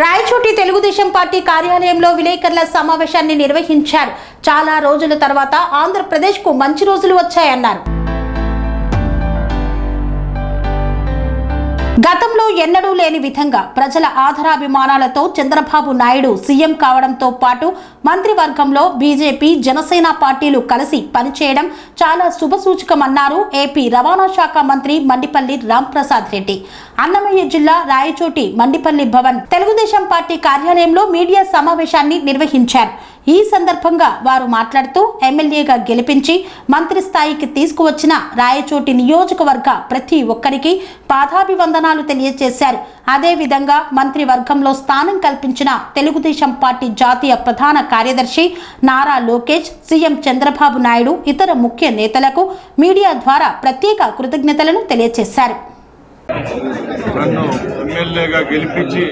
Rayachoti Telugu Desam party కార్యాలయంలో విలేకరుల సమావేశాన్ని నిర్వహించారు. చాలా రోజుల తర్వాత ఆంధ్రప్రదేశ్కు మంచి రోజులు వచ్చాయన్నారు. గత గతంలో ఎన్నడూ లేని విధంగా ప్రజల ఆధారాభిమానాలతో చంద్రబాబు నాయుడు సీఎం కావడంతో పాటు మంత్రివర్గంలో బీజేపీ జనసేన పార్టీలు కలిసి పనిచేయడం చాలా శుభసూచకమన్నారు ఏపీ రవాణా శాఖ మంత్రి మండిపల్లి రాంప్రసాద్ రెడ్డి. అన్నమయ్య జిల్లా రాయచోటి మండిపల్లి భవన్ తెలుగుదేశం పార్టీ కార్యాలయంలో మీడియా సమావేశాన్ని నిర్వహించారు. ఈ సందర్భంగా వారు మాట్లాడుతూ ఎమ్మెల్యేగా గెలిపించి మంత్రి స్థాయికి తీసుకువచ్చిన రాయచోటి నియోజకవర్గ ప్రతి ఒక్కరికి పాదాభివందనాలు తెలియజేశారు. అదేవిధంగా మంత్రివర్గంలో స్థానం కల్పించిన తెలుగుదేశం పార్టీ జాతీయ ప్రధాన కార్యదర్శి నారా లోకేష్ సీఎం చంద్రబాబు నాయుడు ఇతర ముఖ్య నేతలకు మీడియా ద్వారా ప్రత్యేక కృతజ్ఞతలను తెలియజేశారు. నన్ను ఎమ్మెల్యేగా గెలిపించి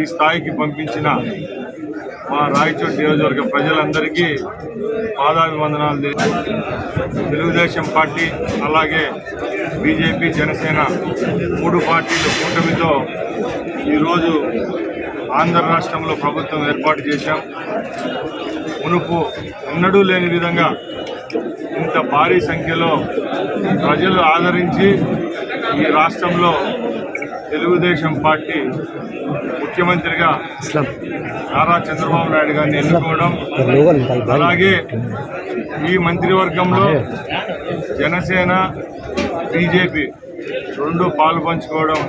ఈ స్థాయికి పంపించిన మా రాయచోటి నియోజకవర్గ ప్రజలందరికీ పాదాభివందనాలు తెలుగుదేశం పార్టీ అలాగే బీజేపీ జనసేన మూడు పార్టీల కూటమితో ఈరోజు ఆంధ్ర రాష్ట్రంలో ప్రభుత్వం ఏర్పాటు చేశాం. మునుపు ఎన్నడూ లేని విధంగా ఇంత భారీ సంఖ్యలో ప్రజలు ఆదరించి ఈ రాష్ట్రంలో తెలుగుదేశం పార్టీ ముఖ్యమంత్రిగా నారా చంద్రబాబు నాయుడు గారిని ఎన్నుకోవడం అలాగే ఈ మంత్రివర్గంలో జనసేన బీజేపీ రెండు పాలు పంచుకోవడం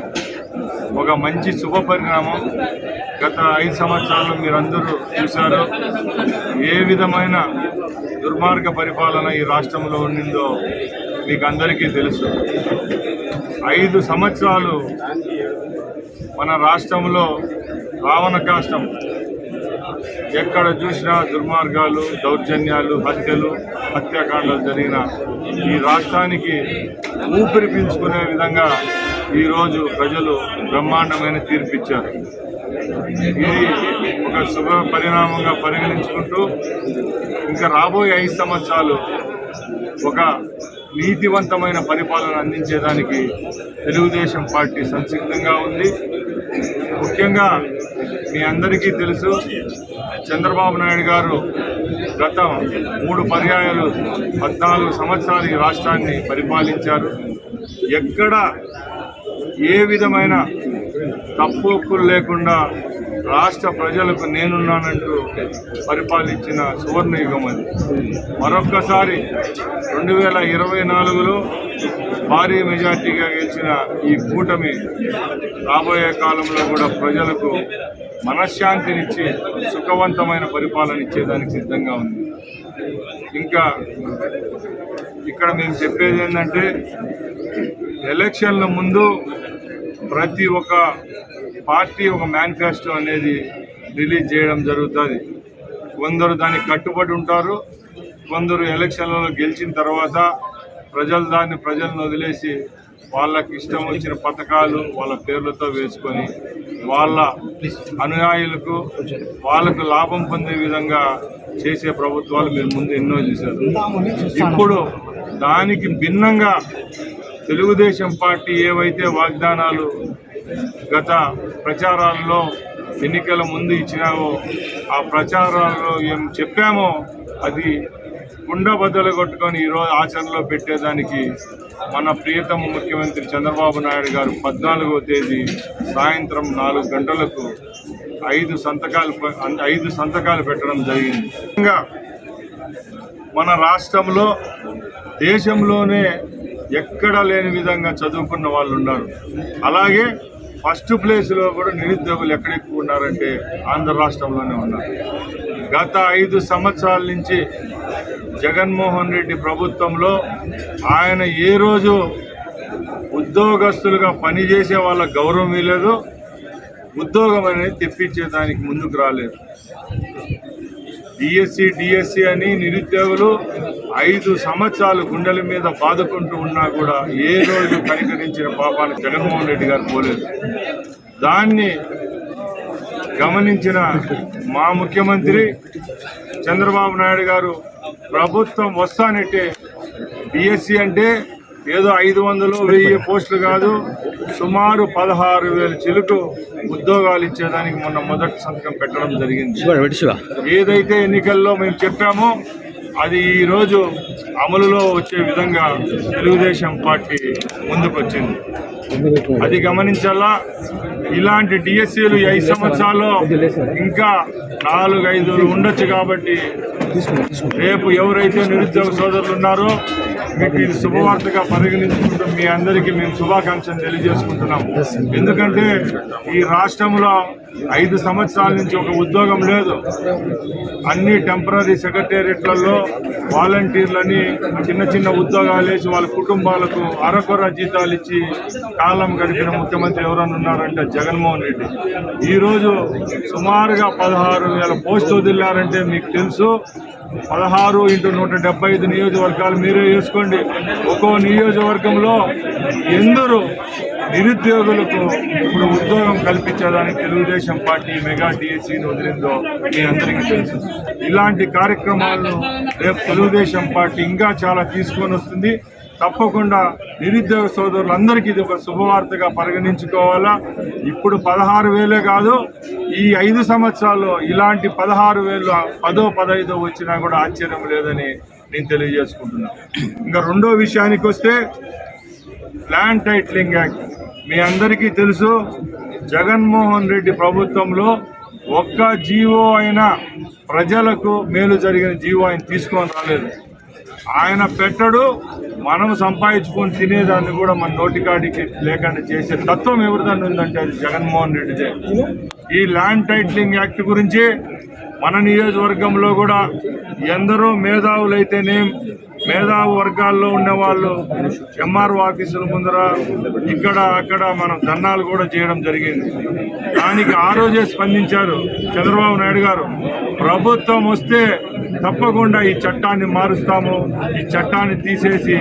ఒక మంచి శుభ పరిణామం. గత ఐదు సంవత్సరాలు మీరందరూ చూశారు ఏ విధమైన దుర్మార్గ పరిపాలన ఈ రాష్ట్రంలో ఉండిందో మీకు అందరికీ తెలుసు. ఐదు సంవత్సరాలు మన రాష్ట్రంలో రావణ కాష్టం. ఎక్కడ చూసినా దుర్మార్గాలు దౌర్జన్యాలు హత్యలు హత్యాకాండాలు జరిగిన ఈ రాష్ట్రానికి ఊపిరి పీల్చుకునే విధంగా ఈరోజు ప్రజలు బ్రహ్మాండమైన తీర్పిచ్చారు. ఇది ఒక శుభ పరిణామంగా పరిగణించుకుంటూ ఇంకా రాబోయే ఐదు సంవత్సరాలు ఒక నీతివంతమైన పరిపాలన అందించేదానికి తెలుగుదేశం పార్టీ సంసిద్ధంగా ఉంది. ముఖ్యంగా మీ అందరికీ తెలుసు చంద్రబాబు నాయుడు గారు గత మూడు పర్యాయాలు పద్నాలుగు సంవత్సరాలు ఈ రాష్ట్రాన్ని పరిపాలించారు. ఎక్కడ ఏ విధమైన తప్పు లేకుండా రాష్ట్ర ప్రజలకు నేనున్నానంటూ పరిపాలించిన సువర్ణయుగం అది. మరొక్కసారి రెండు వేల ఇరవై నాలుగులో భారీ మెజార్టీగా గెలిచిన ఈ కూటమి రాబోయే కాలంలో కూడా ప్రజలకు మనశ్శాంతినిచ్చి సుఖవంతమైన పరిపాలన ఇచ్చేదానికి సిద్ధంగా ఉంది. ఇంకా ఇక్కడ మేము చెప్పేది ఏంటంటే ఎలక్షన్ల ముందు ప్రతి ఒక్క పార్టీ ఒక మేనిఫెస్టో అనేది రిలీజ్ చేయడం జరుగుతుంది. కొందరు దానికి కట్టుబడి ఉంటారు కొందరు ఎలక్షన్లలో గెలిచిన తర్వాత ప్రజలు దాన్ని ప్రజలను వదిలేసి వాళ్ళకి ఇష్టం వచ్చిన పథకాలు వాళ్ళ పేర్లతో వేసుకొని వాళ్ళ అనుయాయులకు వాళ్ళకు లాభం పొందే విధంగా చేసే ప్రభుత్వాలు మీరు ముందు ఎన్నో చేశారు. ఇప్పుడు దానికి భిన్నంగా తెలుగుదేశం పార్టీ ఏవైతే వాగ్దానాలు గత ప్రచారాల్లో ఎన్నికల ముందు ఇచ్చినావో ఆ ప్రచారాల్లో ఏం చెప్పామో అది కుండ బద్దలు కొట్టుకొని ఈరోజు ఆచరణలో పెట్టేదానికి మన ప్రియతమ ముఖ్యమంత్రి చంద్రబాబు నాయుడు గారు పద్నాలుగో తేదీ సాయంత్రం నాలుగు గంటలకు ఐదు సంతకాలు ఐదు సంతకాలు పెట్టడం జరిగింది. ముఖ్యంగా మన రాష్ట్రంలో దేశంలోనే ఎక్కడా లేని విధంగా చదువుకున్న వాళ్ళు ఉన్నారు. అలాగే ఫస్ట్ ప్లేస్లో కూడా నిరుద్యోగులు ఎక్కడ ఎక్కువ ఉన్నారంటే ఆంధ్ర రాష్ట్రంలోనే ఉన్నారు. గత ఐదు సంవత్సరాల నుంచి జగన్మోహన్ రెడ్డి ప్రభుత్వంలో ఆయన ఏ రోజు ఉద్యోగస్తులుగా పనిచేసే వాళ్ళ గౌరవం ఇవ్వలేదు ఉద్యోగం అనేది తెప్పించేదానికి ముందుకు రాలేదు. డిఎస్సి డిఎస్సి అని నిరుద్యోగులు ఐదు సంవత్సరాలు గుండెల మీద బాదుకుంటూ ఉన్నా కూడా ఏ రోజు కనికరించిన పాపాన్ని జగన్మోహన్ రెడ్డి గారు పోలేదు. దాన్ని గమనించిన మా ముఖ్యమంత్రి చంద్రబాబు నాయుడు గారు ప్రభుత్వం వస్తానంటే డిఎస్సి అంటే ఏదో ఐదు వందలు వెయ్యి పోస్టులు కాదు సుమారు పదహారు వేల చిలుకు ఉద్యోగాలు ఇచ్చేదానికి మొన్న మొదటి సంతకం పెట్టడం జరిగింది. ఏదైతే ఎన్నికల్లో మేము చెప్పామో అది ఈరోజు అమలులో వచ్చే విధంగా తెలుగుదేశం పార్టీ ముందుకొచ్చింది. అది గమనించాలా? ఇలాంటి డిఎస్సీలు ఐదు సంవత్సరాల్లో ఇంకా నాలుగు ఐదు ఉండొచ్చు కాబట్టి రేపు ఎవరైతే నిరుద్యోగ సోదరులు ఉన్నారో మీకు ఇది శుభవార్తగా పరిగణించుకుంటూ మీ అందరికీ మేము శుభాకాంక్షలు తెలియజేసుకుంటున్నాం ఎందుకంటే ఈ రాష్ట్రంలో ఐదు సంవత్సరాల నుంచి ఒక ఉద్యోగం లేదు. అన్ని టెంపరీ సెక్రటేరియట్లలో వాలంటీర్లని చిన్న చిన్న ఉద్యోగాలు వేసి వాళ్ళ కుటుంబాలకు అరకొర జీతాలు ఇచ్చి కాలం గడిపిన ముఖ్యమంత్రి ఎవరన్నా ఉన్నారంటే జగన్మోహన్ రెడ్డి. ఈరోజు సుమారుగా పదహారు వేల పోస్టులు వదిలారంటే మీకు తెలుసు. పదహారు ఇంటూ నూట డెబ్బై ఐదు నియోజకవర్గాలు మీరే వేసుకోండి. ఒక్కో నియోజకవర్గంలో ఎందరూ నిరుద్యోగులకు ఇప్పుడు ఉద్యోగం కల్పించేదానికి తెలుగుదేశం పార్టీ మెగా డిఎస్సీని వదిలిందో మీ అందరికీ తెలుసు. ఇలాంటి కార్యక్రమాలను రేపు తెలుగుదేశం పార్టీ ఇంకా చాలా తీసుకొని వస్తుంది. తప్పకుండా నిరుద్యోగ సోదరులందరికీ ఇది ఒక శుభవార్తగా పరిగణించుకోవాలా. ఇప్పుడు పదహారు వేలే కాదు ఈ ఐదు సంవత్సరాల్లో ఇలాంటి పదహారు వేలు పదో పదహైదో వచ్చినా కూడా ఆశ్చర్యం లేదని నేను తెలియజేసుకుంటున్నాను ఇంకా రెండో విషయానికి వస్తే ల్యాండ్ టైట్లింగ్ యాక్ట్. మీ అందరికీ తెలుసు జగన్మోహన్ రెడ్డి ప్రభుత్వంలో ఒక్క జీవో అయినా ప్రజలకు మేలు జరిగిన జీవో ఆయన తీసుకొని రాలేదు. ఆయన పెట్టడు మనం సంపాదించుకొని తినేదాన్ని కూడా మన నోటికాడికి లేకుండా చేసే తత్వం ఎవరిదాన్ని ఉందంటే అది జగన్మోహన్ రెడ్డిదే ఈ ల్యాండ్ టైటిలింగ్ యాక్ట్ గురించి మన నియోజకవర్గంలో కూడా ఎందరో మేధావులైతేనేం మేధావు వర్గాల్లో ఉన్న వాళ్ళు ఎంఆర్ఓ ఆఫీసుల ముందర ఇక్కడ అక్కడ మనం ధర్నాలు కూడా చేయడం జరిగింది. దానికి ఆ రోజే స్పందించారు చంద్రబాబు నాయుడు గారు. ప్రభుత్వం వస్తే తప్పకుండా ఈ చట్టాన్ని మారుస్తాము. ఈ చట్టాన్ని తీసేసి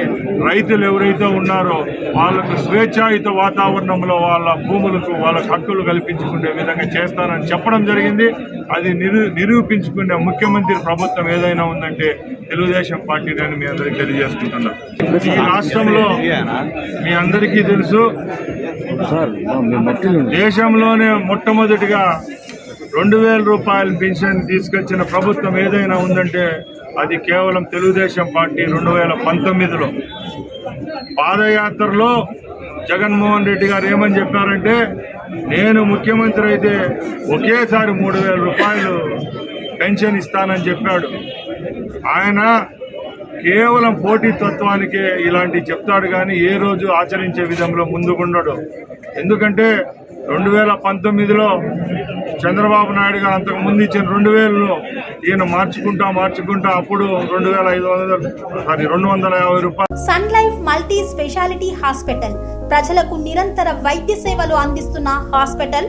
రైతులు ఎవరైతే ఉన్నారో వాళ్ళకు స్వేచ్ఛాయుత వాతావరణంలో వాళ్ళ భూములకు వాళ్ళ హక్కులు కల్పించుకునే విధంగా చేస్తారని చెప్పడం జరిగింది. అది నిరూ నిరూపించుకునే ముఖ్యమంత్రి ప్రభుత్వం ఏదైనా ఉందంటే తెలుగుదేశం పార్టీ అని మీ అందరికీ తెలియజేసుకుంటున్నాం. ఈ రాష్ట్రంలో మీ అందరికీ తెలుసు దేశంలోనే మొట్టమొదటిగా రెండు వేల రూపాయల పెన్షన్ తీసుకొచ్చిన ప్రభుత్వం ఏదైనా ఉందంటే అది కేవలం తెలుగుదేశం పార్టీ రెండు వేల పంతొమ్మిదిలో. పాదయాత్రలో జగన్మోహన్ రెడ్డి గారు ఏమని చెప్పారంటే నేను ముఖ్యమంత్రి అయితే ఒకేసారి మూడు వేల రూపాయలు పెన్షన్ ఇస్తానని చెప్పాడు. ఆయన కేవలం పోటీ తత్వానికే ఇలాంటివి చెప్తాడు కానీ ఏ రోజు ఆచరించే విధంలో ముందుకుండడు ఎందుకంటే రెండు వేల పంతొమ్మిదిలో చంద్రబాబు నాయుడు గారు అంతకు ముందు ఇచ్చిన రెండు వేలలో ఈయన మార్చుకుంటా మార్చుకుంటా అప్పుడు రెండు వేల ఐదు వందలు సారీ రెండు వందల యాభై రూపాయలు. Sun Life multi speciality hospital ప్రజలకు నిరంతర వైద్య సేవలు అందిస్తున్న హాస్పిటల్